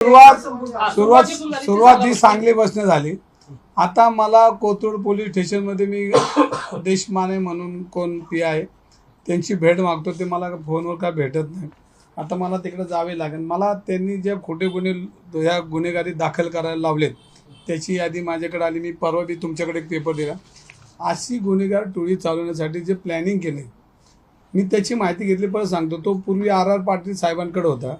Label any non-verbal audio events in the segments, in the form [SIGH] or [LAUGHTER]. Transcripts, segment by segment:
सुरुवात सुरुवात सुरुवात ही सांगली बसने झाली. आता मला कोथरूड पोलीस स्टेशनमध्ये मी [COUGHS] देशमाने म्हणून कोण पी आहे त्यांची भेट मागतो ते मला फोनवर काय भेटत नाही. आता मला तिकडे जावे लागेल. मला त्यांनी जे खोटे गुन्हे ह्या गुन्हेगारी दाखल करायला लावलेत त्याची यादी माझ्याकडे आली. मी परवा बी तुमच्याकडे एक पेपर दिला. अशी गुन्हेगार टोळी चालवण्यासाठी जे प्लॅनिंग केले मी त्याची माहिती घेतली परत सांगतो. तो पूर्वी आर आर पाटील साहेबांकडे होता.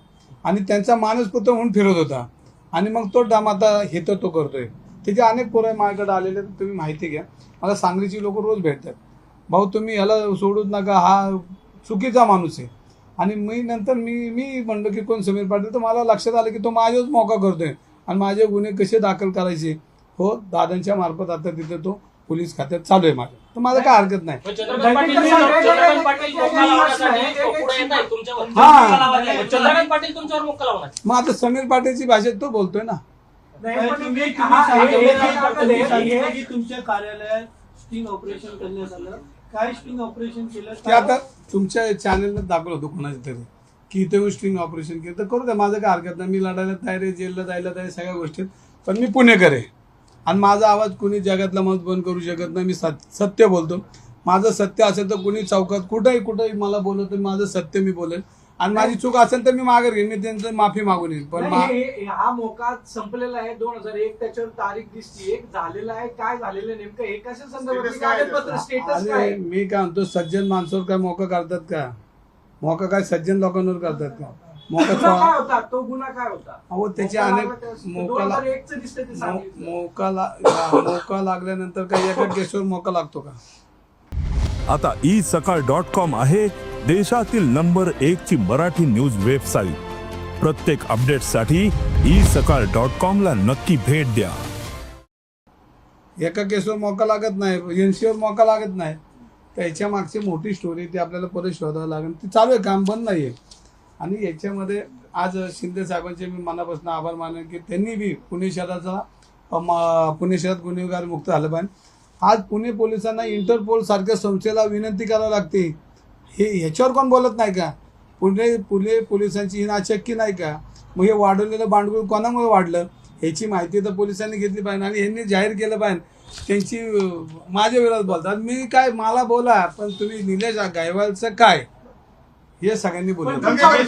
आणि त्यांचा मानसपुत्र म्हणून फिरत होता. आणि मग तो डाम आता हे तर तो करतोय. त्याचे अनेक पोरं माझ्याकडे आलेले आहेत, तुम्ही माहिती घ्या. मला सांगलीची लोक रोज भेटतात. भाऊ तुम्ही ह्याला सोडूच नका हा चुकीचा माणूस आहे. आणि मी नंतर मी मी म्हणलो की कोण समीर पाटील तर मला लक्षात आलं की तो माझ्याच मोका करतोय. आणि माझे गुन्हे कसे दाखल करायचे? हो दादांच्या मार्फत आता तिथे तो पोलीस खात्यात चालू आहे माझं. तर माझं काय हरकत नाही. पण चंद्रकांत पाटील चंद्रकांत पाटील मोक्का लावण्यासाठी तो पुढे येत आहे तुमच्यावर हा. पण चंद्रकांत पाटील तुमच्यावर मोक्का लावणार मग आता समीर पाटीलची भाषेत तो बोलतोय ना. नाही, पण तुम्ही हा, हे- हे तुमच्या कार्यालयात स्टिंग ऑपरेशन करण्यात आलं. काय स्टिंग ऑपरेशन केलं? ते आता तुमच्या चॅनलला दाखवलं होतं कोणाच्या तरी. की इथे स्ट्रिंग ऑपरेशन केलं. तर करू द्या माझं काय हरकत नाही. मी लढायला तयार आहे जेलला जायला तयार आहे, सगळ्या गोष्टीत पण मी पुणेकर आहे. आणि माझा आवाज कुणी जगातला मत बंद करू शकत नाही मी सत- सत्य बोलतो. माझं सत्य असेल तर कुणी चौकात कुठंही कुठंही मला बोलत माझं सत्य मी बोलेल. आणि माझी चूक असेल तर मी मागे घेईन मी त्यांचं माफी मागून येईन. पण हे- मोका संपलेला आहे दोन हजार एक त्याच्यावर तारीख दिसती. एक झालेला आहे काय झालेलं नेमकं हे कशा संदर्भात? मी काय म्हणतो सज्जन माणसावर काय मोका करतात का? मोका काय सज्जन लोकांवर करतात का? गुन्हा थोडा- काय होता तो गुन्हा काय होता. अहो त्याचे मोका अनेक लागला त्या- मोकाला 2001 चं दिसतं ते मो- सांगितलं. मोका ला- मोका लागल्यानंतर काही एका [LAUGHS] केसवर मोका लागतो का? आता ई सकाळ डॉट कॉम आहे देशातील नंबर एक ची मराठी न्यूज वेबसाईट. प्रत्येक अपडेटसाठी ई सकाळ डॉट कॉम ला नक्की भेट द्या. एका केसवर मोका लागत नाही एनसीवर मोका लागत नाही. त्याच्या मागची मोठी स्टोरी ती आपल्याला परत शोधावं लागेल. ती चालू आहे काम बंद नाही आहे आणि याच्यामध्ये आज शिंदे साहेबांचे मी मनापासून आभार मानेन की त्यांनी बी पुणे शहराचा पुणे शहरात गुन्हेगार मुक्त झालं पाहिजे. आज पुणे पोलिसांना इंटरपोल सारख्या संस्थेला विनंती करावी लागते. हे ह्याच्यावर कोण बोलत नाही का? पुणे पुणे पोलिसांची ही नाचक्की नाही का? मग हे वाढवलेलं भांडवल कोणामुळे वाढलं? ह्याची माहिती तर पोलिसांनी घेतली पाहिजे आणि ह्यांनी जाहीर केलं पाहिजे. त्यांची माझ्या विरोधात बोलतात. मी काय मला बोला पण तुम्ही निलेश गायवालचं काय? हे सगळ्यांनी बोलवलं